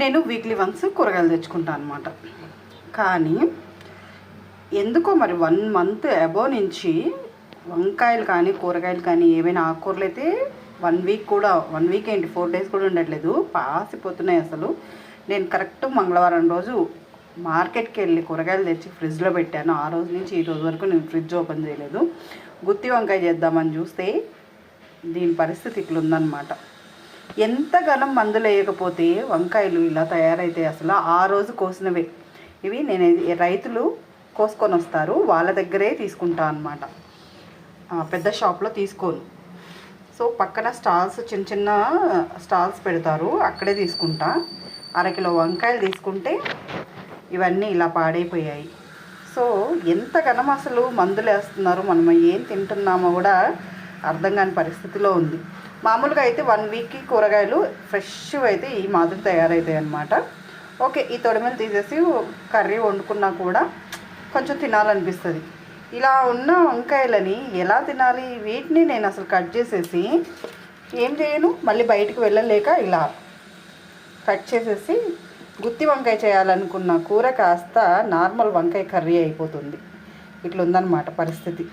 నేను weekly once కూరగాయలు తెచ్చుకుంటాను అనమాట కానీ ఎందుకో మరి వన్ మంత్ అబో నుంచి వంకాయలు కానీ కూరగాయలు కానీ ఏమైనా ఆకుకూరలు అయితే వన్ వీక్ కూడా వన్ వీక్ ఏంటి ఫోర్ డేస్ కూడా ఉండట్లేదు. పాసిపోతున్నాయి అసలు. నేను కరెక్ట్ మంగళవారం రోజు మార్కెట్కి వెళ్ళి కూరగాయలు తెచ్చి ఫ్రిడ్జ్లో పెట్టాను. ఆ రోజు నుంచి ఈ రోజు వరకు నేను ఫ్రిడ్జ్ ఓపెన్ చేయలేదు. గుత్తి వంకాయ చేద్దామని చూస్తే దీని పరిస్థితి ఇట్లుందనమాట ఎంతగానం ఎంత మందులు వేయకపోతే వంకాయలు ఇలా తయారైతే అసలు ఆ రోజు కోసినవే. ఇవి నేను రైతులు కోసుకొని వస్తారు వాళ్ళ దగ్గరే తీసుకుంటా అనమాట పెద్ద షాప్లో తీసుకోను. సో పక్కన స్టాల్స్ చిన్న చిన్న స్టాల్స్ పెడతారు అక్కడే తీసుకుంటా. అరకిలో వంకాయలు తీసుకుంటే ఇవన్నీ ఇలా పాడైపోయాయి. సో ఎంత అసలు మందులు వేస్తున్నారు మనం ఏం తింటున్నామో కూడా అర్థం కాని పరిస్థితిలో ఉంది. మామూలుగా అయితే వన్ వీక్కి కూరగాయలు ఫ్రెష్ అయితే ఈ మాదిరి తయారవుతాయి అనమాట ఓకే ఈ తొడిమెలు తీసేసి కర్రీ వండుకున్నా కూడా కొంచెం తినాలనిపిస్తుంది. ఇలా ఉన్న వంకాయలని ఎలా తినాలి? వీటిని నేను అసలు కట్ చేసేసి ఏం చేయను? మళ్ళీ బయటికి వెళ్ళలేక ఇలా కట్ చేసేసి గుత్తి వంకాయ చేయాలనుకున్న కూర కాస్త నార్మల్ వంకాయ కర్రీ అయిపోతుంది. ఇట్లా ఉందన్నమాట పరిస్థితి.